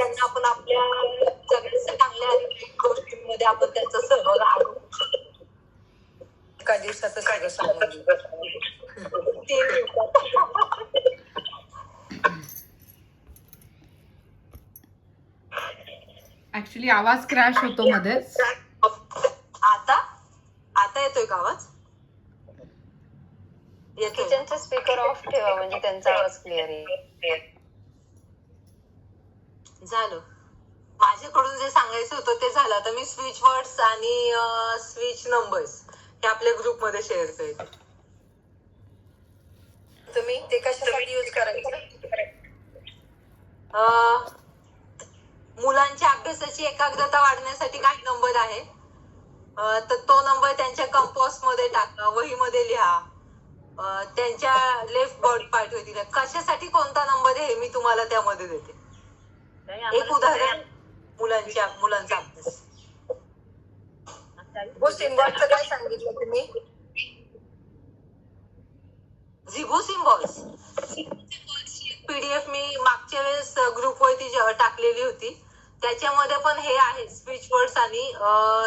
त्यांना आपण आपल्या सगळ्या चांगल्या गोष्टींमध्ये आपण त्यांचा सहभाग आणू. एका दिवसातच सगळं सांगून. तीन दिवसात. ऍक्च्युली आवाज क्रॅश होतो मध्येच आता आता येतोय का आवाज किचनचा स्पीकर ऑफ ठेवा म्हणजे त्यांचा आवाज क्लिअर येईल झालं. माझ्याकडून जे सांगायचं होतं ते झालं. आता मी स्विच वर्ड्स आणि स्विच नंबर्स हे आपल्या ग्रुपमध्ये शेअर करते तुम्ही ते कशासाठी युज करायचं? मुलांच्या अभ्यासाची एकाग्रता वाढण्यासाठी काही नंबर आहे. तर तो नंबर त्यांच्या कंपोस्टमध्ये टाका वहीमध्ये लिहा. त्यांच्या लेफ्ट बॉडी पाठवतील कशासाठी कोणता नंबर आहे हे मी तुम्हाला त्यामध्ये देते. एक उदाहरण मुलांच्या मुलांचा अभ्यास. सिम्बॉलचं काय सांगितलं तुम्ही? झिबो सिम्बॉल्स पीडीएफ मी मागच्या वेळेस ग्रुप वरती जे- टाकलेली होती. त्याच्यामध्ये पण हे आहे स्विच वर्ड्स आणि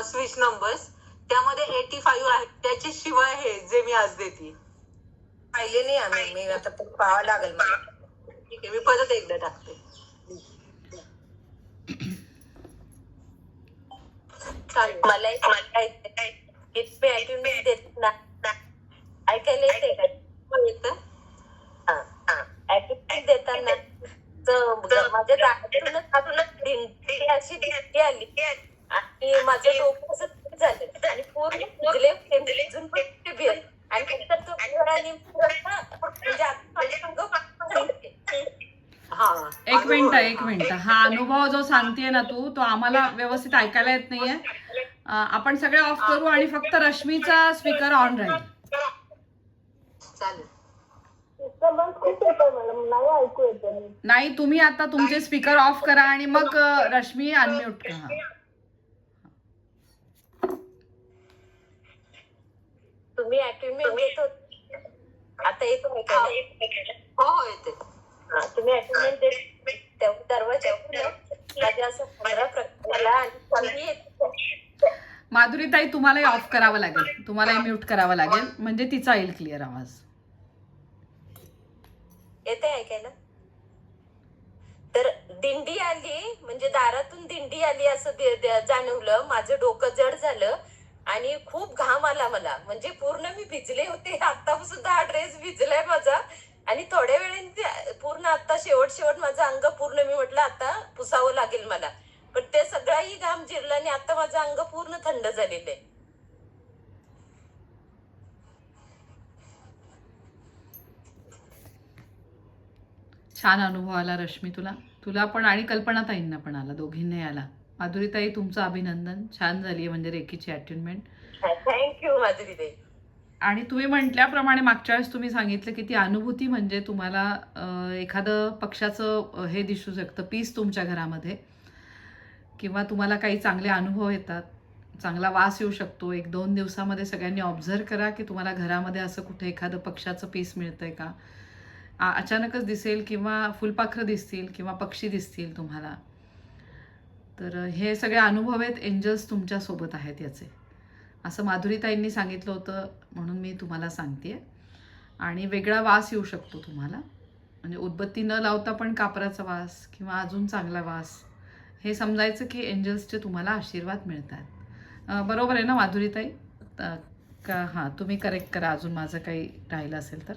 स्विच नंबर्स त्यामध्ये एटी फाईव्ह आहे त्याच्याशिवाय हे जे मी आज देते. पाहिले नाही आम्ही. मी आता ते पाहावं लागेल मला. ठीक आहे मी परत एकदा टाकते चालेल मला एक मला एक- मी देत ना. ऐकायला येते का? हो, येतं? ऍटिट्यूड देताना माझ्या हातूनच अशी दिसती आली. आणि माझं डोकं असं झालं. आणि पूर्ण भिजले भिजून आणि नंतर तो म्हणजे आता हा एक मिनिट एक मिनिट. हा अनुभव जो सांगतेय ना तू तो आम्हाला व्यवस्थित ऐकायला येत नाहीये. आपण सगळे ऑफ करू आणि फक्त रश्मीचा स्पीकर ऑन राहील. चालेल. नाही तुम्ही आता तुमचे स्पीकर ऑफ करा आणि मग रश्मी अनम्यूट करा तुम्ही ऍटिट्यूड देत होते आता येतो ऐकायला हो हो येते हा, तुम्ही ऍटिट्यूड देत तेव्हा दरवाजा उघडला. माझ्या असं पंधरा प्रकारला आणि संधी येते. माधुरीताई तुम्हालाही ऑफ करावं लागेल. तुम्हालाही म्यूट करावं लागेल. म्हणजे तिचा येईल क्लिअर आवाज. येते ऐकायला? तर दिंडी आली म्हणजे दारातून दिंडी आली असं जाणवलं. माझं डोकं जड झालं आणि खूप घाम आला मला. म्हणजे पूर्ण मी भिजले होते. आता सुद्धा हा ड्रेस भिजलाय माझा. आणि थोड्या वेळाने पूर्ण आता शेवट शेवट माझं अंग पूर्ण मी म्हटलं आता पुसावं लागेल मला. पण ते सगळाही घाम जिरला आणि आता माझं अंग पूर्ण थंड झालेलं आहे. छान अनुभव आला रश्मी तुला. तुला पण आणि कल्पनाताईंना पण आला दोघींनाही आला. माधुरीताई तुमचं अभिनंदन. छान झाली आहे म्हणजे रेकीची अटेनमेंट थँक्यू माधुरी ताई. आणि तुम्ही म्हटल्याप्रमाणे मागच्या वेळेस तुम्ही सांगितलं की ती अनुभूती म्हणजे तुम्हाला अं, एखादं पक्षाचं अं, हे दिसू शकतं पीस तुमच्या घरामध्ये. किंवा तुम्हाला काही चांगले अनुभव येतात चांगला वास येऊ शकतो एक दोन दिवसामध्ये सगळ्यांनी ऑब्झर्व करा की तुम्हाला घरामध्ये असं कुठे एखादं पक्षाचं पीस मिळतं आहे का अचानकच दिसेल किंवा फुलपाखरं दिसतील किंवा पक्षी दिसतील तुम्हाला. तर हे सगळे अनुभव आहेत एंजल्स तुमच्यासोबत आहेत याचे. असं माधुरीताईंनी सांगितलं होतं म्हणून मी तुम्हाला सांगते आणि वेगळा वास येऊ शकतो तुम्हाला. म्हणजे उदबत्ती न लावता पण कापराचा वास किंवा अजून चांगला वास हे समजायचं की एंजल्सचे तुम्हाला आशीर्वाद मिळतात. बरोबर आहे ना माधुरीताई? का हां तुम्ही करेक्ट करा. अजून माझं काही राहिलं असेल तर.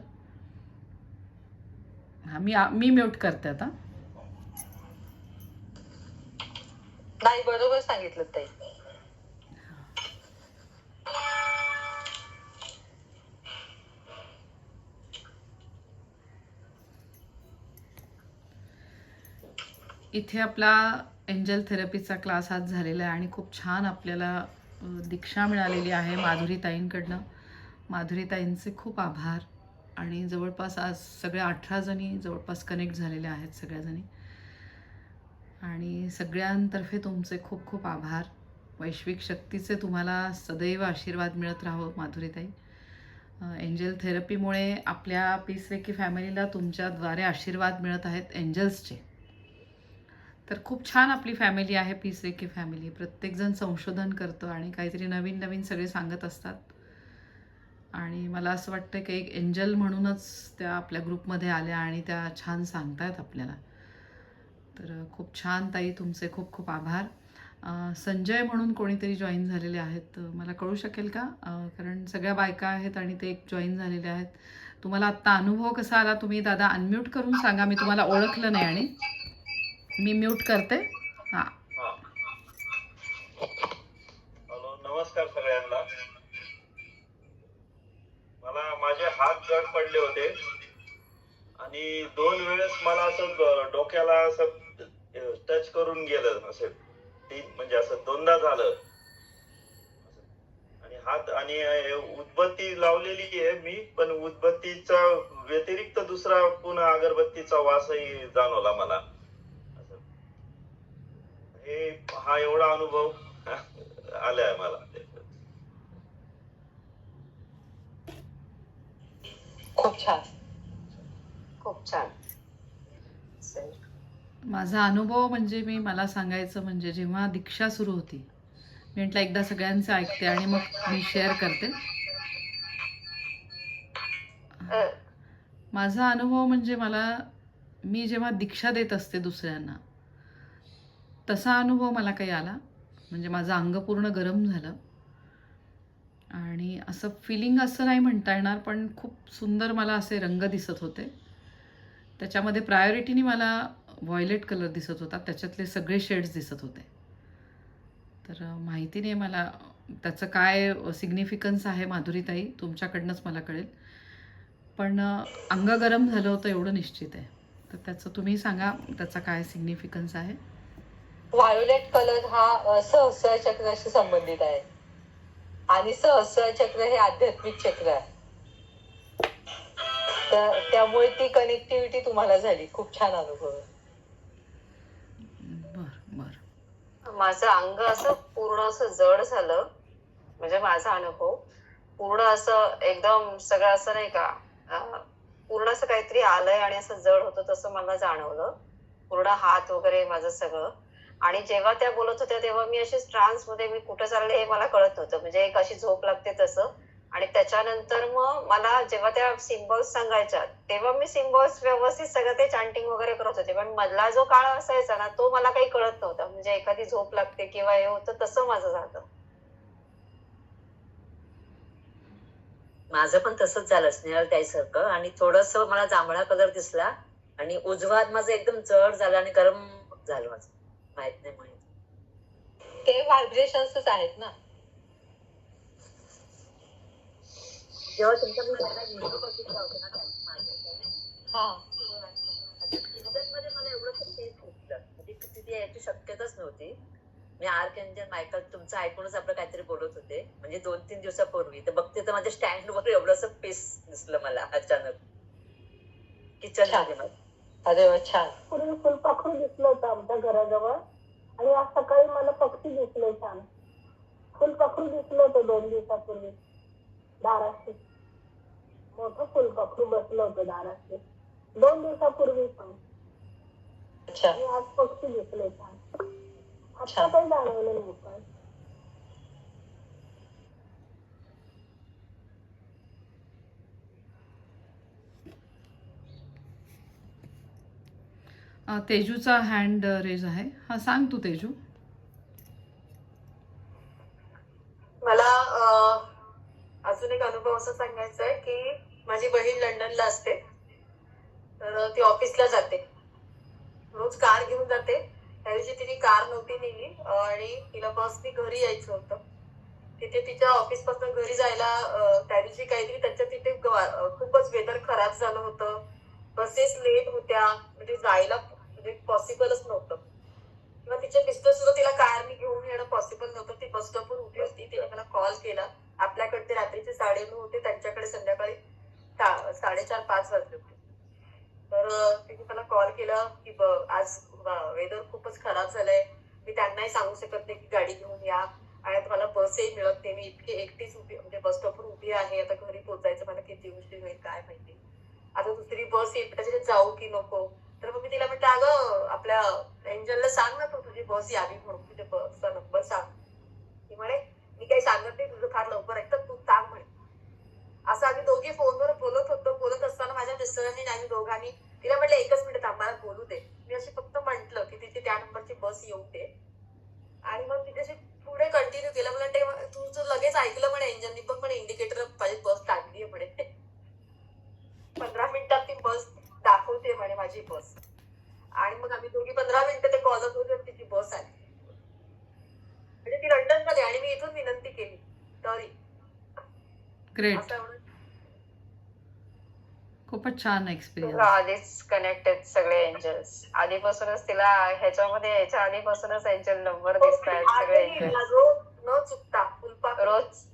हां मी मी म्यूट करते आता. नाही बरोबर सांगितलं ताई. इथे आपला एंजल थेरपीचा क्लास आज झालेला आहे आणि खूप छान आपल्याला दीक्षा मिळालेली आहे माधुरीताईंकडनं. माधुरीताईंचे खूप आभार आणि जवळपास आज सगळ्या अठरा जणी जवळपास कनेक्ट झालेल्या आहेत सगळ्याजणी. आणि सगळ्यांतर्फे तुमचे खूप खूप आभार. वैश्विक शक्तीचे तुम्हाला सदैव आशीर्वाद मिळत राहो माधुरीताई. एंजल थेरपीमुळे आपल्या पीस रेकी फॅमिलीला तुमच्याद्वारे आशीर्वाद मिळत आहेत एंजल्सचे. तर खूप छान आपली फॅमिली आहे पीस की फॅमिली प्रत्येकजण संशोधन करतं आणि काहीतरी नवीन नवीन सगळे सांगत असतात. आणि मला असं वाटतं की एक एंजल म्हणूनच त्या आपल्या ग्रुपमध्ये आल्या आणि त्या छान सांगतायत आपल्याला. तर खूप छान ताई तुमचे खूप खूप आभार. संजय म्हणून कोणीतरी जॉईन झालेले आहेत. मला कळू शकेल का? कारण सगळ्या बायका आहेत आणि ते एक जॉईन झालेले आहेत. तुम्हाला आत्ता अनुभव कसा आला? तुम्ही दादा अनम्यूट करून सांगा. मी तुम्हाला ओळखलं नाही आणि मी म्यूट करते. हा. हॅलो नमस्कार सगळ्यांना. मला माझे हात जड पडले होते. आणि दोन वेळेस मला असं डोक्याला असं टच करून गेलं असं. तीन म्हणजे असं दोनदा झालं. आणि हात आणि उदबत्ती लावलेली आहे मी पण उदबत्तीचा व्यतिरिक्त दुसरा पुन्हा अगरबत्तीचा वासही जाणवला मला. हे हा एवढा अनुभव आलाय मला. खूप छान. खूप छान. माझा अनुभव म्हणजे मी मला सांगायचं म्हणजे जेव्हा दीक्षा सुरू होती मी म्हटलं एकदा सगळ्यांचं ऐकते आणि मग मी शेअर करते. माझा अनुभव म्हणजे मला मी जेव्हा दीक्षा देत असते दुसऱ्यांना तसा अनुभव मला काही आला. म्हणजे माझं अंग पूर्ण गरम झालं. आणि असं फिलिंग असं नाही म्हणता येणार पण खूप सुंदर मला असे रंग दिसत होते. त्याच्यामध्ये प्रायोरिटीने मला व्हॉयलेट कलर दिसत होता. त्याच्यातले सगळे शेड्स दिसत होते. तर माहिती नाही मला त्याचं काय सिग्निफिकन्स आहे माधुरीताई तुमच्याकडनंच मला कळेल. पण अंग गरम झालं होतं एवढं निश्चित आहे. तर त्याचं तुम्ही सांगा त्याचा काय सिग्निफिकन्स आहे. व्हायोलेट कलर हा सहस्र चक्राशी संबंधित आहे. आणि सहस्र चक्र हे आध्यात्मिक चक्र आहे. तर त्यामुळे ती कनेक्टिव्हिटी तुम्हाला झाली. खूप छान अनुभव आहे. बरं बरं. माझं अंग असं पूर्ण असं जड झालं. म्हणजे माझा अनुभव. पूर्ण असं एकदम सगळं असं नाही का पूर्ण असं काहीतरी आलंय आणि असं जड होतं तसं मला जाणवलं. पूर्ण हात वगैरे माझं सगळं. आणि जेव्हा त्या बोलत होत्या तेव्हा मी अशी ट्रान्समध्ये मी कुठं चालले हे मला कळत नव्हतं. म्हणजे एक अशी झोप लागते तसं. आणि त्याच्यानंतर मग मला जेव्हा त्या सिम्बॉल्स सांगायच्या तेव्हा मी सिम्बॉल्स व्यवस्थित सगळं ते चांटिंग वगैरे करत होते. पण मधला जो काळ असायचा ना तो मला काही कळत नव्हता. म्हणजे एखादी झोप लागते किंवा हे होतं तसं माझं झालं. माझं पण तसंच झालं स्नेहल ताईसारखं. आणि थोडस मला जांभळा कलर दिसला आणि उजवा माझं एकदम जड झालं आणि गरम झालं माझं. माहीत नाही माहीत. ते व्हायब्रेशन्सच आहेत ना. जेव्हा तुमचा मी पहिला व्हिडिओ बघितला होता ना हा. मध्ये मला एवढं तेच म्हणजे याची शक्यताच नव्हती. मी आर्क एंजल मायकल तुमचं ऐकूनच आपलं काहीतरी बोलत होते. म्हणजे दोन तीन दिवसापूर्वी. तर बघते तर माझ्या स्टँड वर एवढंसं पीस दिसलं मला अचानक. किचनमध्ये मला. अरे वा छान. पूर्वी फुलपाखरू दिसलं होतं आमच्या घराजवळ. आणि आज सकाळी मला पक्षी दिसले छान. फुलपाखरू दिसलं होतं दोन दिवसापूर्वी. दाराशी मोठं फुलपाखरू बसलं होतं दाराशी दोन दिवसापूर्वी पण. आणि आज पक्षी दिसले छान. आता. काही जाणवलं नाही पण. तेजूचा हँड रेज आहे. हा सांग तू तेजू. मला अजून एक अनुभव असा सांगायचा आहे की माझी बहीण लंडनला असते. तर ती ऑफिसला जाते. रोज कार घेऊन जाते. त्या दिवशी तिने कार नव्हती नेली आणि तिला बसने घरी यायचं होतं. तिथे तिच्या ऑफिसपासून घरी जायला त्या दिवशी काहीतरी त्यांच्या तिथे खूपच वेदर खराब झालं होतं. बसेस लेट होत्या. म्हणजे जायला म्हणजे पॉसिबलच नव्हतं. किंवा तिच्या मिस्टर सुद्धा तिला कारने घेऊन येणं पॉसिबल नव्हतं. ती बस स्टॉपवर उभी होती. तिने मला कॉल केला. आपल्याकडे ते रात्रीचे साडेनऊ होते. त्यांच्याकडे संध्याकाळी साडेचार पाच वाजले होते. तर तिने मला कॉल केला की आज वेदर खूपच खराब झालंय. मी त्यांनाही सांगू शकत नाही की गाडी घेऊन या. आणि आता मला बसही मिळत नाही. मी इतकी एकटीच उभी म्हणजे बस स्टॉपवर उभी आहे. आता घरी पोहोचायचं मला किती उशीर होईल काय माहिती. आता दुसरी बस येईल. त्याच्यात जाऊ की नको? तर मग मी तिला म्हटलं अगं आपल्या एंजलला सांग ना तू तुझी बस यावी म्हणून तुझ्या बसचा नंबर सांग. ती म्हणे मी काही सांगत नाही तुझं फार लवकर आहे तर तू सांग म्हणे. असं आम्ही दोघे फोनवर बोलत होतो बोलत असताना माझ्या मिस्टरांनी आणि दोघांनी तिला म्हटलं एकच मिनिट आम्हाला बोलू दे. मी अशी फक्त म्हंटल की तिची त्या नंबरची बस येऊ दे. आणि मग तिच्याशी पुढे कंटिन्यू केलं मला ते तुझं लगेच ऐकलं म्हणे एंजननी पण म्हणे इंडिकेटर माझी बस लागली आहे म्हणे पंधरा मिनिटात ती बस दाखवते म्हणे माझी बस आणि मग आम्ही दोघी पंधरा मिनिटं ते कॉलत होते तिची बस आली म्हणजे ती लंडनमध्ये आणि मी इथून विनंती केली तरी ग्रेट खूपच छान एक्सपिरियन्स आधीच कनेक्टेड सगळे एंजल्स आधीपासूनच तिला ह्याच्यामध्ये यायच्या आधीपासूनच एंजल नंबर दिसत आहेत सगळे न चुकता फुलपाखरू. रोज.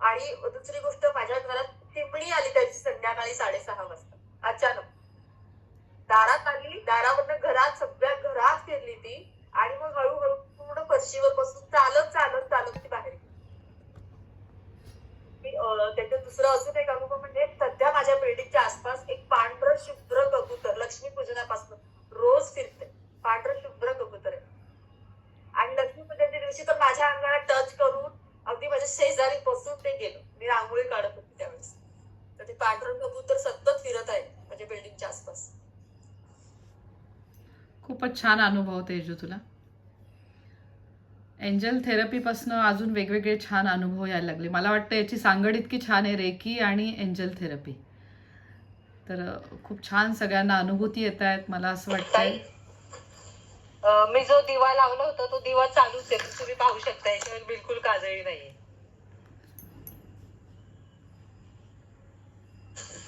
आणि दुसरी गोष्ट माझ्या घरात चिमणी आली त्याची संध्याकाळी साडेसहा वाजता. अचानक. दारात आली दारावरनं घरात सगळ्या घरात फिरली ती. आणि मग हळूहळू पूर्ण फरशीवर बसून चालत चालत चालत ती मी, अं, दुसरं अजून एक अनुभव म्हणजे सध्या माझ्या बिल्डिंगच्या आसपास एक पांढर शुभ्र कबूतर लक्ष्मी पूजनापासून रोज फिरते. पांढर शुभ्र कबूतर आहे. आणि लक्ष्मीपूजनच्या दिवशी तर माझ्या अंगाला टच करून अगदी माझ्या शेजारी बसून ते गेलो. मी रांगोळी काढत होती त्यावेळेस. तर ते पांढर कबूतर सतत फिरत आहे माझ्या बिल्डिंगच्या आसपास. खूपच छान अनुभव तेजू तुला. एंजल थेरपीपासनं अजून वेगवेगळे छान अनुभव यायला लागले. मला वाटतं याची सांगड इतकी छान आहे रेकी आणि एंजल थेरपी. तर खूप छान सगळ्यांना अनुभूती येत आहेत. मला असं वाटतंय. मी जो दिवा लावला होता तो दिवा चालूच आहे. तुम्ही पाहू शकता याच्यावर बिलकुल काजळी नाहीये.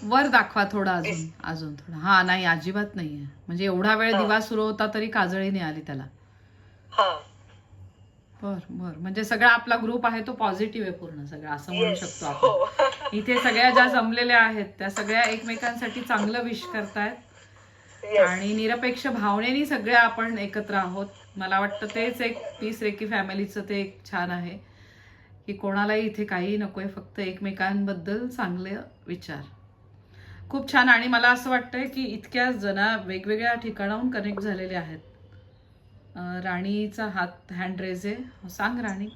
वर दाखवा थोडा अजून अजून थोडा. हा नाही अजिबात नाहीये. म्हणजे एवढा वेळ. दिवा सुरू होता तरी काजळी नाही आली त्याला. हा. बर बर. म्हणजे सगळा आपला ग्रुप आहे तो पॉझिटिव्ह आहे पूर्ण सगळा असं म्हणू Yes. शकतो आपण. हो इथे सगळ्या ज्या जमलेल्या आहेत त्या सगळ्या एकमेकांसाठी चांगलं विश करतायत. आणि निरपेक्ष भावनेनी सगळ्या आपण एकत्र आहोत. मला वाटतं तेच एक पीस रेकी फॅमिलीचं ते एक छान आहे. की कोणालाही इथे काही नकोय फक्त एकमेकांबद्दल चांगले विचार. खूप छान. आणि मला असं वाटतंय की इतक्या जना वेगवेगळ्या ठिकाणाहून कनेक्ट झालेले आहेत. राणीचा हात हँड रेज आहे. सांग राणी.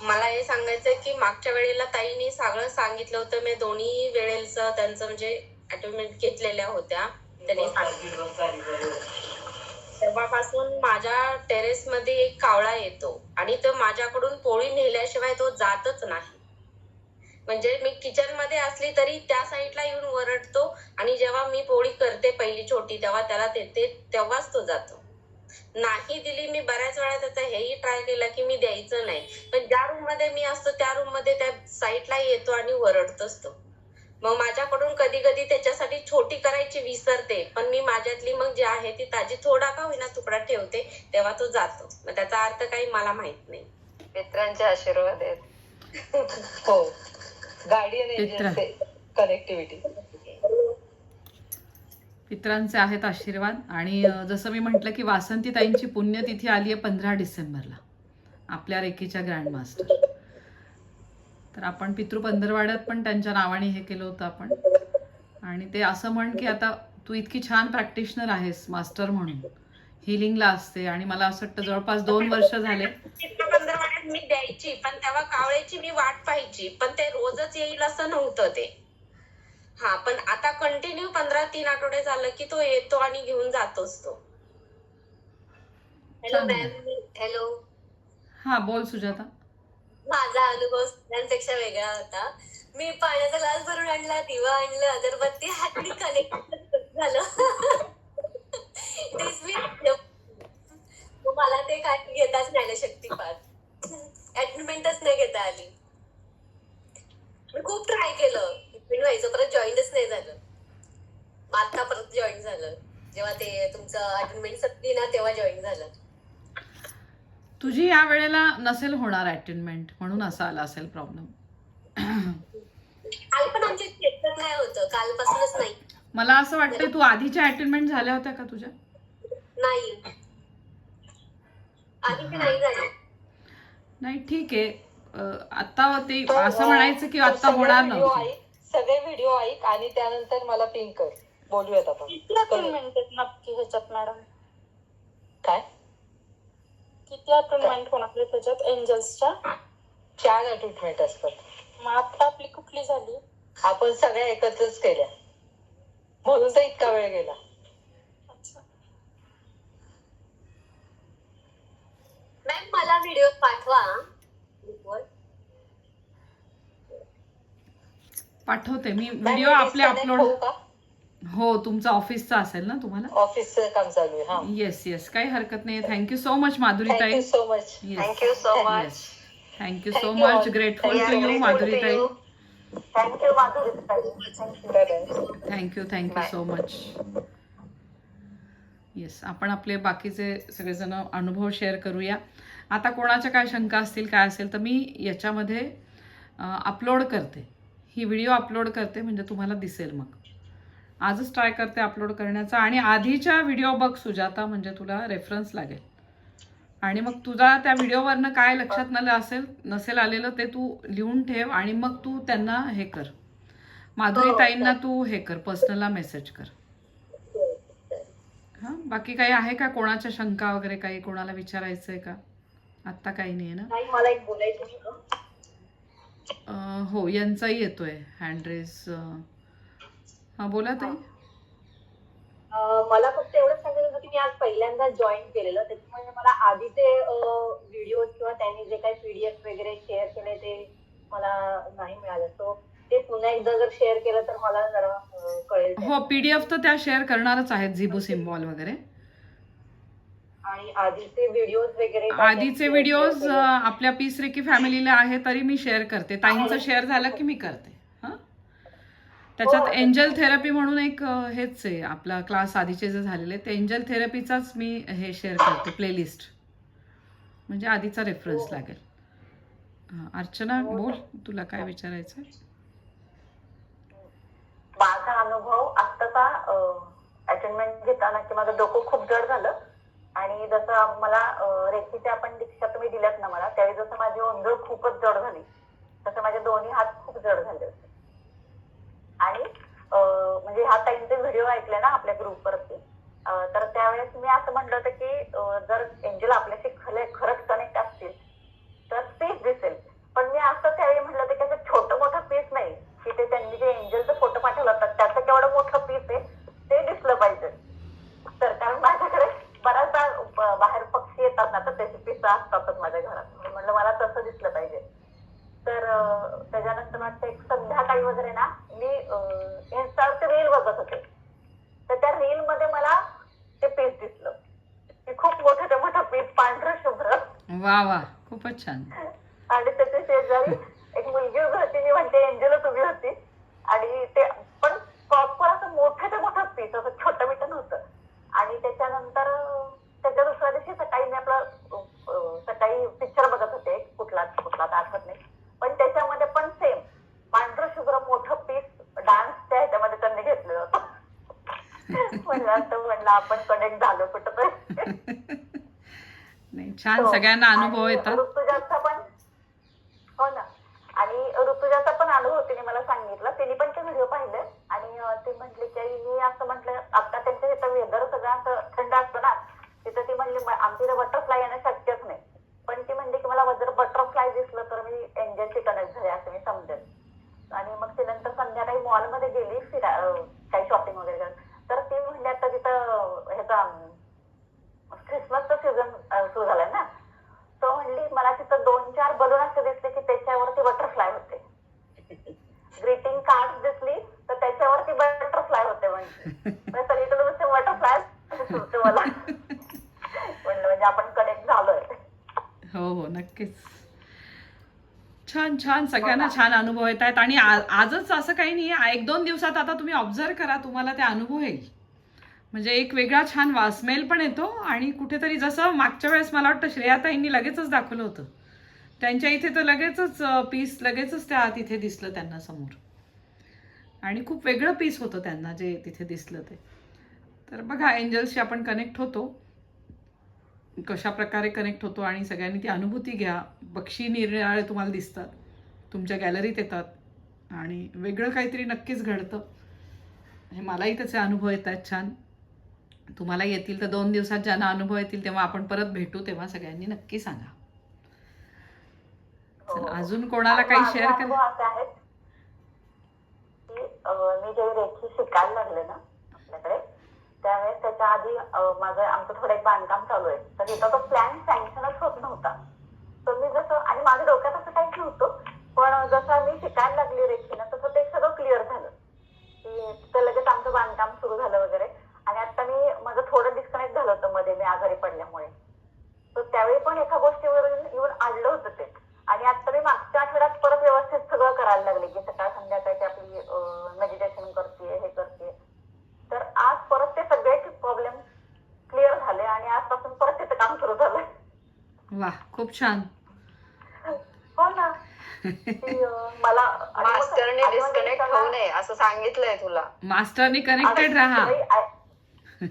मला हे सांगायचं की मागच्या वेळेला ताईने सगळं सांगितलं होतं. मी दोन्ही वेळेचं त्यांचं म्हणजे अटोमेंट घेतलेल्या होत्या. त्यांनी तेव्हापासून माझ्या टेरेस मध्ये एक कावळा येतो आणि तो माझ्याकडून पोळी नेल्याशिवाय तो जातच नाही. म्हणजे मी किचनमध्ये असली तरी त्या साईडला येऊन वरडतो आणि जेव्हा मी पोळी करते पहिली छोटी तेव्हा त्याला देते तेव्हाच तो जातो. नाही दिली मी बऱ्याच वेळा त्याचा हेही ट्राय केला की मी द्यायचं नाही. पण ज्या रूममध्ये मी असतो त्या रूममध्ये त्या साईडला येतो आणि वरडतोच तो मग माझ्याकडून कधी कधी त्याच्यासाठी छोटी करायची विसरते पण मी माझ्यातली मग जी आहे ती ताजी थोडा का होईना तुकडा ठेवते तेव्हा तो जातो. मग त्याचा अर्थ काही मला माहीत नाही. मित्रांचे आशीर्वाद आहेत. हो. गार्डियन. कनेक्टिव्हिटी पित्रांचे आहेत आशीर्वाद. आणि जसं मी म्हटलं की वासंती ताईंची पुण्यतिथी आली आहे पंधरा डिसेंबरला आपल्या रेकीच्या ग्रँड मास्टर तर आपण पितृ पंधरवाड्यात पण त्यांच्या नावाने हे केलं होतं आपण. आणि ते असं म्हण की आता तू इतकी छान प्रॅक्टिशनर आहेस मास्टर म्हणून. हिलिंगला असते आणि मला असं वाटतं जवळपास दोन वर्ष झाले. पंधरवाड्यात मी द्यायची पण तेव्हा कावळ्याची मी वाट पाहायची पण ते रोजच येईल असं नव्हतं ते. हा पण आता कंटिन्यू पंधरा तीन आठवडे झालं की तो येतो आणि घेऊन जातोच तो. हॅलो. मॅम हॅलो हा बोल सुजाता. माझा अनुभव सगळ्यांपेक्षा वेगळा होता. मी पाण्याचा ग्लास भरून आणला दिवा आणलं अगरबत्ती हातनी कनेक्ट झालं. This means- मग मला ते काय घेताच नाही आलं शक्तिपात. ऍटमेंटच नाही घेता आली. मी खूप ट्राय केलं. व्हायचं परत जॉईनच नाही झालं. आता परत जॉईन झालं. जेव्हा ते तुमचं अटेंडमेंट संपली ना तेव्हा जॉईन झालं. तुझी या वेळेला नसेल होणार अटेंडमेंट म्हणून असा आला असेल प्रॉब्लेम काल पण आमच्या चेकअप नाही होतं. कालपासूनच नाही. मला असं वाटतं तू आधीच्या अटेंडमेंट झाल्या होत्या का तुझ्या? नाही. आधी नाही झाली नाही ठीक आहे. अं, आता ते असं म्हणायचं की आता होणार नव्हतं. सगळे व्हिडिओ ऐक आणि त्यानंतर मला पिंक कर. बोलूयात आपण. नक्की ह्याच्यात मॅडम काय? किती अटोनमेंट होणार त्याच्यात एंजल्सच्या चार अटॅचमेंट असतात. मग आता आपली कुठली झाली? आपण सगळ्या एकत्रच केल्या. म्हणून तर इतका वेळ गेला. मॅम मला व्हिडिओ पाठवा. पाठवते. मी व्हिडिओ आपले अपलोड हो तुमचा ऑफिसचा असेल ना तुम्हाला? ऑफिसचं काम चालू आहे येस येस काही हरकत नाही thank you so much Madhuri tai thank you so much thank you so much thank you so much grateful to you Madhuri tai thank you Madhuri thank you thank you thank you so much yes आपण आपले बाकीचे सगळेजण अनुभव share करूया. आता कोणाच्या काय शंका असतील काय असेल तर मी याच्यामध्ये अपलोड करते. ही व्हिडिओ अपलोड करते म्हणजे तुम्हाला दिसेल मग. आजच ट्राय करते अपलोड करण्याचा आणि आधीच्या व्हिडिओ बघ सुजाता म्हणजे तुला रेफरन्स लागेल. आणि मग तुझा त्या व्हिडिओवरनं काय लक्षात न असेल नसेल आलेलं ते तू लिहून ठेव आणि मग तू त्यांना हे कर. माधुरी ताईंना तू हे कर पर्सनलला मेसेज कर. हां बाकी काही आहे का? कोणाच्या शंका वगैरे काही? कोणाला विचारायचं आहे का? आत्ता काही नाही आहे ना? मला एक बोलायचं हो यांचाही येतोय हँडरेस हां बोला ताई. मला फक्त एवढंच सांगायचं होतं की मी आज पहिल्यांदा जॉईन केलेलं त्याच्यामुळे मला आधीचे व्हिडिओ किंवा त्यांनी जे काही पीडीएफ वगैरे शेअर केले ते मला नाही मिळालं. सो ते पुन्हा एकदा जर शेअर केलं तर मला जरा कळेल हो पी डी एफ तर त्या शेअर करणारच आहेत झिबू सिम्बॉल वगैरे. आणि आधीचे व्हिडिओ वगैरे आधीचे व्हिडिओज आपल्या पीस रेकी फॅमिलीला आहे तरी मी शेअर करते. ताईंचं शेअर झालं की मी करते. हां? त्याच्यात एंजल थेरपी म्हणून एक हेच आहे. आपला क्लास आधीचे जे झालेले ते एंजल थेरपीचाच मी हे शेअर करते प्लेलिस्ट म्हणजे आधीचा रेफरन्स लागेल. हां अर्चना बोल. तुला काय विचारायचं माझा अनुभव आत्ताचा अटेंडमेंट घेताना की माझं डोकं खूप जड झालं. आणि जसं मला रेखीच्या आपण दीक्षा तुम्ही दिल्यात ना मला त्यावेळी जसं माझी ओंजळ खूपच जड झाली तसं माझे दोन्ही हात खूप जड झाले होते. आणि म्हणजे ह्या ताईंचे व्हिडिओ ऐकले ना आपल्या ग्रुपवरती तर त्यावेळेस मी असं म्हटलं होतं की जर एंजल आपल्याशी खरे खरंच कनेक्ट असतील तर पीस दिसेल. पण मी असं त्यावेळी म्हटलं होतं की असं छोटं मोठं पीस नाही की ते त्यांनी जे एंजलचा फोटो पाठवला होता त्याचं केवढं मोठं पीस आहे ते दिसलं पाहिजे तर कारण माझ्याकडे बऱ्याचदा ब- बाहेर पक्षी येतात ना तर त्याचे पिसं असतातच माझ्या घरात म्हणून म्हटलं मला तसं दिसलं पाहिजे तर अं, त्याच्यानंतर वाटतं एक संध्याकाळी वगैरे ना मी इन्स्टावरती रील बघत होते तर त्या रील मध्ये मला ते पीस दिसलं की खूप मोठं ते मोठं पीस पांढरं शुभ्र वा वा खूपच छान आणि त्याच्या शेजारी एक मुलगी उभी होती मी म्हणते एंजलच उभी होती. आणि ते पण प्रॉपर असं मोठं ते मोठं पीस असं छोटं मिठं नव्हतं. आणि त्याच्यानंतर त्याच्या दुसऱ्या दिवशी सकाळी मी आपलं सकाळी पिक्चर बघत होते कुठला कुठला तर आठवत नाही. पण त्याच्यामध्ये पण सेम पांढरं शुभ्र मोठं पीस डान्सच्या ह्याच्यामध्ये त्यांनी घेतलेलं होतं. म्हणलं असं म्हणलं आपण कनेक्ट झालो कुठं तरी. नाही छान सगळ्यांना अनुभव येतात. ऋतुजाचा पण हो ना. आणि ऋतुजाचा पण अनुभव तिने मला सांगितलं. तिने पण ते व्हिडिओ पाहिले. आणि ती म्हटली की मी असं म्हटलं आता त्यांच्या तिथं वेदर सगळं असं थंड असतं ना तिथं ती म्हणली "म- आमच्या इथं बटरफ्लाय येणं शक्यच नाही. पण ती म्हणली की मला जर बटरफ्लाय दिसलं तर मी एंजलची कनेक्ट झाले असं मी समजेल. आणि मग ती नंतर संध्याकाळी मॉलमध्ये गेली फिरा काही शॉपिंग वगैरे. तर ती म्हणली आता तिथं ह्याचा क्रिसमसचा सीझन सुरू झालाय ना. तो म्हणली मला तिथं दोन चार बलून असे दिसले की त्याच्यावरती बटरफ्लाय होते. ग्रीटिंग कार्ड दिसली तर त्याच्यावरती बटरफ्लाय होते म्हणजे सगळीकडे नुसते बटरफ्लाय सुचते मला. म्हणलं म्हणजे आपण कनेक्ट झालोय. हो हो नक्कीच. छान छान. सगळ्यांना छान अनुभव येत आहेत. आणि आजच असं काही नाही आहे एक दोन दिवसात आता तुम्ही ऑब्झर्व करा तुम्हाला ते अनुभव येईल. म्हणजे एक वेगळा छान वासमेल पण येतो आणि कुठेतरी जसं मागच्या वेळेस मला वाटतं श्रेयाताईंनी लगेचच दाखवलं होतं. त्यांच्या इथे तर लगेचच पीस लगेचच त्या तिथे दिसलं त्यांना समोर. आणि खूप वेगळं पीस होतं त्यांना जे तिथे दिसलं ते. तर बघा एंजल्सशी आपण कनेक्ट होतो. कशा प्रकारे कनेक्ट होतो आणि सगळ्यांनी ती अनुभूती घ्या. बक्षी निरनिराळे तुम्हाला दिसतात. तुमच्या गॅलरीत येतात. आणि वेगळं काहीतरी नक्कीच घडतं. हे मलाही त्याचे अनुभव येतात छान. तुम्हाला येतील तर दोन दिवसात ज्यांना अनुभव येतील तेव्हा आपण परत भेटू तेव्हा सगळ्यांनी नक्की सांगा. चला, अजून कोणाला काही शेअर करा मी जेव्हा रेखी शिकायला लागले ना आपल्याकडे त्यावेळेस त्याच्या आधी माझं आमचं थोडं एक बांधकाम चालू आहे. तर तिथं तो प्लॅन सँक्शनच होत नव्हता. तर मी जसं आणि माझ्या डोक्यात असं काहीच नव्हतं पण जसं मी शिकायला लागली रेखीनं तसं ते सगळं क्लिअर झालं. की तिथं लगेच आमचं बांधकाम सुरू झालं वगैरे. आणि माझं थोडं डिस्कनेक्ट झालं होतं मध्ये मी आजारी पडल्यामुळे. तर त्यावेळी पण एका गोष्टीवरून येऊन आणलं होतं ते. आणि आता मी मागच्या आठवड्यात परत व्यवस्थित सगळं करायला लागले की सकाळ संध्याकाळची आपली मेडिटेशन करते हे करते. तर आज परत ते सगळे प्रॉब्लेम क्लिअर झाले आणि आजपासून परत तिथं काम सुरू झालंय. वा खूप छान. हो ना. मला मास्टरने डिस्कनेक्ट होऊ नये असं सांगितलंय तुला. मास्टरनी कनेक्टेड राहा.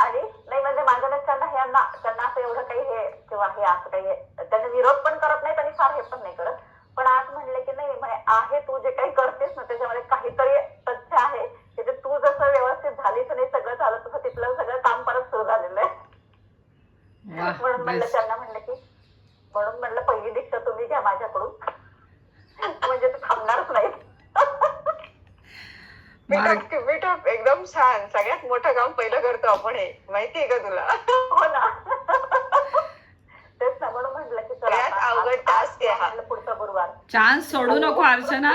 आणि नाही म्हणजे माझ्या लक्षात हे यांना त्यांना असं एवढं काही हे किंवा हे असं काही हे- त्यांनी विरोध पण करत नाहीत आणि फार हे पण नाही करत पण आज म्हणले की नाही म्हणे आहे तू जे काही करतेस ना त्याच्यामध्ये काहीतरी तथ्य आहे की ते तू जसं व्यवस्थित झालीस आणि सगळं झालं तसं तिथलं सगळं काम परत सुरू झालेलं आहे वा म्हणून म्हणलं बेस्ट त्यांना म्हणलं की म्हणून म्हणलं पहिली दीक्षा तुम्ही घ्या माझ्याकडून म्हणजे तू थांबणारच नाही मार्ग मीटअप एकदम छान सगळ्यात मोठं काम पहिलं करतो आपण हे माहितीये का तुला हो ना तेच ना म्हणून म्हटलं की चला सगळ्यात आता आज- अवघड आज task आहे हा. म्हटलं पुढचा गुरुवार चान्स सोडू नको अर्चना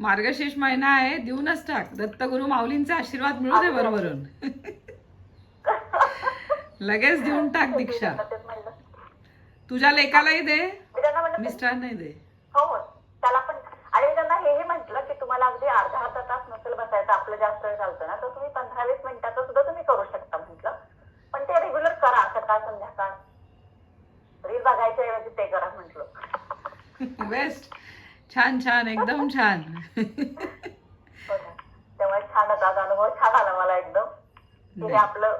मार्गशीर्ष महिना आहे देऊनच टाक. दत्तगुरु माऊलींचे आशीर्वाद मिळू दे बरोबरून लगेच देऊन टाक दीक्षा. तुझ्या लेकालाही दे मी त्यांना म्हणलं मिस्टरांनाही दे. हो हो. त्याला पण. आणि त्यांना म्हटलं की तुम्हाला अगदी अर्धा अर्धा तास नसेल बसायचं आपलं जास्त वेळ चालतं ना तर तुम्ही पंधरा वीस मिनिटाचं सुद्धा तुम्ही करू शकता म्हटलं. पण ते रेग्युलर करा सकाळ संध्याकाळ. रील बघायच्या ऐवजी ते करा म्हटलं. बेस्ट छान छान एकदम छान. हो. त्यामुळे छानच आज अनुभव छान आला मला एकदम. हे आपलं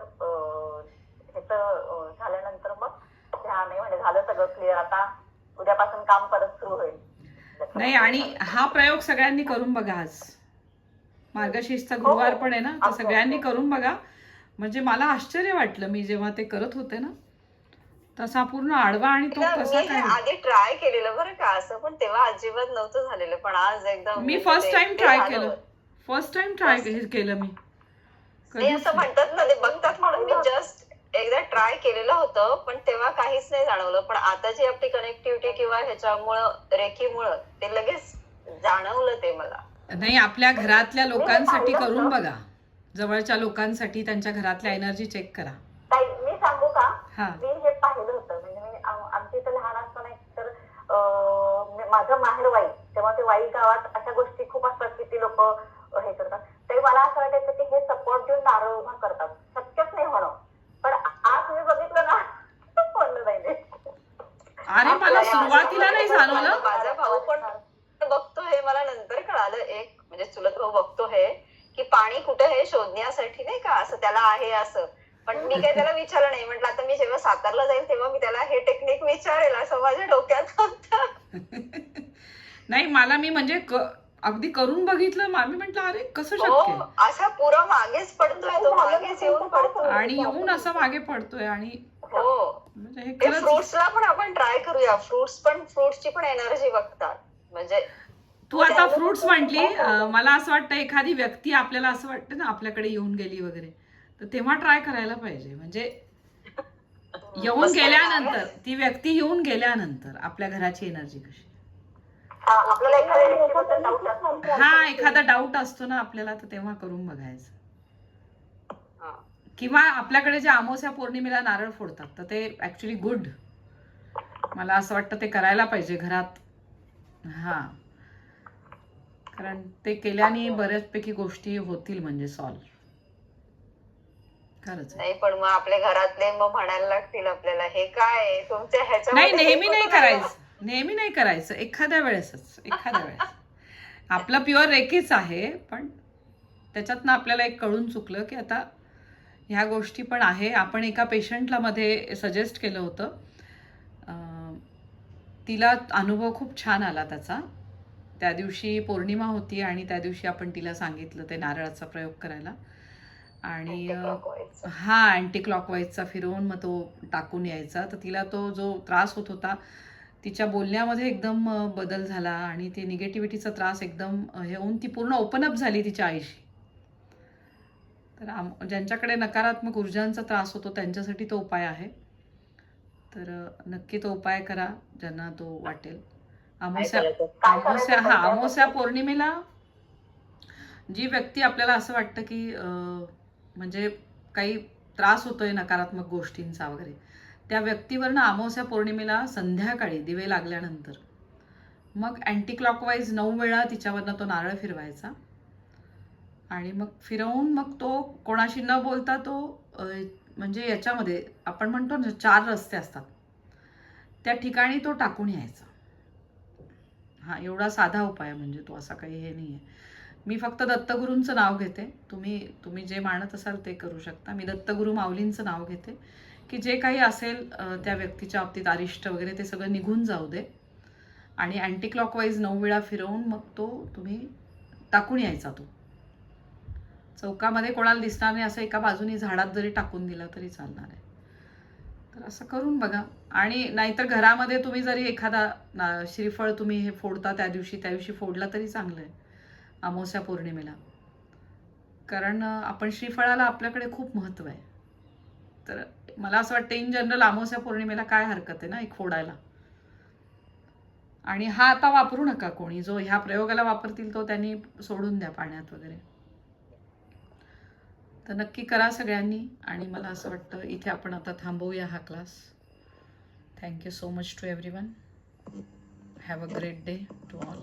ह्याचं झाल्यानंतर मग आहे म्हणजे झालं सगळं क्लिअर आता उद्यापासून काम परत सुरू होईल. नाही आणि हा प्रयोग सगळ्यांनी करून बघा आज. मार्गशीर्षचा गुरुवार पण आहे ना तर सगळ्यांनी करून बघा. म्हणजे मला आश्चर्य वाटलं मी जेव्हा ते करत होते ना. तसा पूर्ण आडवा आणि तो कसा मी हे काय आधी ट्राय केलेलं बरं का असं पण तेव्हा अजिबात नव्हतं झालेलं पण आज एकदम मी फर्स्ट टाइम ट्राय. केलं. फर्स्ट टाइम ट्राय केलं मी. असं म्हणतात ना ते बघतात म्हणून मी जस्ट एकदा ट्राय केलेलं होतं पण तेव्हा काहीच नाही जाणवलं. पण आता जी आपली कनेक्टिव्हिटी किंवा ह्याच्यामुळं रेखीमुळं ते लगेच जाणवलं ते मला. नाही आपल्या घरातल्या लोकांसाठी करून बघा. जवळच्या लोकांसाठी त्यांच्या घरातल्या एनर्जी चेक करा. मी सांगू का? हा. माझं माहेर वाई. तेव्हा ते वाई गावात अशा गोष्टी खूप असतात की ती लोक हे करतात. तरी मला असं वाटायचं की हे सपोर्ट देऊन नारळ उभा करतात. शक्यच नाही होणं. पण आज मी बघितलं ना म्हणलं नाही नाही. अरे मला सुरुवातीला नाही जाणवलं. माझा भाऊ पण बघतो हे मला नंतर कळालं एक म्हणजे चुलत भाऊ बघतो हे की पाणी कुठे हे शोधण्यासाठी नाही का असं त्याला आहे असं. पण मी काही त्याला विचारलं नाही. म्हटलं आता मी जेव्हा सातारला जाईल तेव्हा मी त्याला हे टेक्निक विचारेल असं माझ्या डोक्यात होतं. नाही मला मी म्हणजे अगदी करून बघितलं मा- म्हंटल अरे कसं हो शक्य असा पुरा मागेच पडतोय तो मागेच येऊन पडतोय. आणि येऊन असं मागे पडतोय आणि हो. म्हणजे हे फ्रुट्सला पण आपण ट्राय करूया. फ्रुट्स पण फ्रुट्सची पण एनर्जी बघतात. म्हणजे तू आता फ्रुट्स म्हटली मला असं वाटतं एखादी व्यक्ती आपल्याला असं वाटतं ना आपल्याकडे येऊन गेली वगैरे. तर तेव्हा ट्राय करायला पाहिजे. म्हणजे येऊन गेल्यानंतर ती व्यक्ती येऊन गेल्यानंतर आपल्या घराची एनर्जी कशी? हा, आपल्याला एखाद्या व्यक्तीबद्दल doubt असतो. हा एखादा डाऊट असतो ना आपल्याला तर तेव्हा करून बघायचं हा. किंवा आपल्याकडे जे अमावस्या पौर्णिमेला नारळ फोडतात तर ते ऍक्च्युली गुड मला असं वाटतं ते करायला पाहिजे घरात हा कारण ते केल्याने बऱ्याचपैकी गोष्टी होतील म्हणजे सॉल्व खरंच. नाही पण मग आपल्या घरातले मग म्हणायला लागतील आपल्याला हे काय आहे? तुमच्या नाही ह्याच्यामध्ये हे नेहमी नाही? करायचं नेहमी नाही करायचं एखाद्या वेळेसच एखाद्या वेळेस. आपलं प्युअर रेकीच आहे पण त्याच्यातनं आपल्याला एक कळून चुकलं की आता ह्या गोष्टी पण आहे. आपण एका पेशंटला मध्ये सजेस्ट केलं होतं. तिला अनुभव खूप छान आला त्याचा. त्या दिवशी पौर्णिमा होती आणि त्या दिवशी आपण तिला सांगितलं ते नारळाचा प्रयोग करायला. आणि. हा अँटी क्लॉकवाईजचा फिरवून मग तो टाकून यायचा. तर तिला तो जो त्रास होत होता तिच्या बोलण्यामध्ये एकदम बदल झाला आणि ते निगेटिव्हिटीचा त्रास एकदम हे होऊन ती पूर्ण ओपन अप झाली तिच्या आईशी. तर आम ज्यांच्याकडे नकारात्मक ऊर्जांचा त्रास होतो त्यांच्यासाठी तो उपाय आहे. तर नक्की तो उपाय करा ज्यांना तो वाटेल. अमावस्या अमावस्या करायचं. हा? अमावस्या पौर्णिमेला जी व्यक्ती आपल्याला असं वाटतं की म्हणजे काही त्रास होतोय नकारात्मक गोष्टींचा वगैरे त्या व्यक्तीवरनं अमावस्या पौर्णिमेला संध्याकाळी दिवे लागल्यानंतर. मग अँटी क्लॉकवाईज नऊ वेळा तिच्यावरनं तो नारळ फिरवायचा. आणि मग फिरवून मग तो कोणाशी न बोलता तो म्हणजे याच्यामध्ये आपण म्हणतो ना चार रस्ते असतात. त्या ठिकाणी तो टाकून यायचा. हा एवढा साधा उपाय म्हणजे तो असा काही हे नाही आहे मी फक्त दत्तगुरूंचं नाव घेते. तुम्ही तुम्ही जे मानत असाल ते करू शकता. मी दत्तगुरू माऊलींचं नाव घेते. की जे काही असेल त्या व्यक्तीच्या बाबतीत अरिष्ट वगैरे ते सगळं निघून जाऊ दे. आणि अँटी क्लॉकवाईज नऊ वेळा फिरवून मग तो तुम्ही टाकून यायचा तो. चौकामध्ये कोणाला दिसणार नाही असं एका बाजूनी झाडात जरी टाकून दिलं तरी चालणार आहे. तर असं करून बघा. आणि नाहीतर घरामध्ये तुम्ही जरी एखादा ना- श्रीफळ तुम्ही हे फोडता त्या दिवशी त्या दिवशी फोडला तरी चांगलं आहे अमावस्या पौर्णिमेला. कारण आपण श्रीफळाला आपल्याकडे खूप महत्त्व आहे. तर मला असं वाटतं इन जनरल अमावस्या पौर्णिमेला काय हरकत आहे ना एक फोडायला. आणि हा आता वापरू नका कोणी जो ह्या प्रयोगाला वापरतील तो त्यांनी सोडून द्या पाण्यात वगैरे. तर नक्की करा सगळ्यांनी आणि मला असं वाटतं इथे आपण आता थांबवूया हा class thank you so much to everyone have a great day to all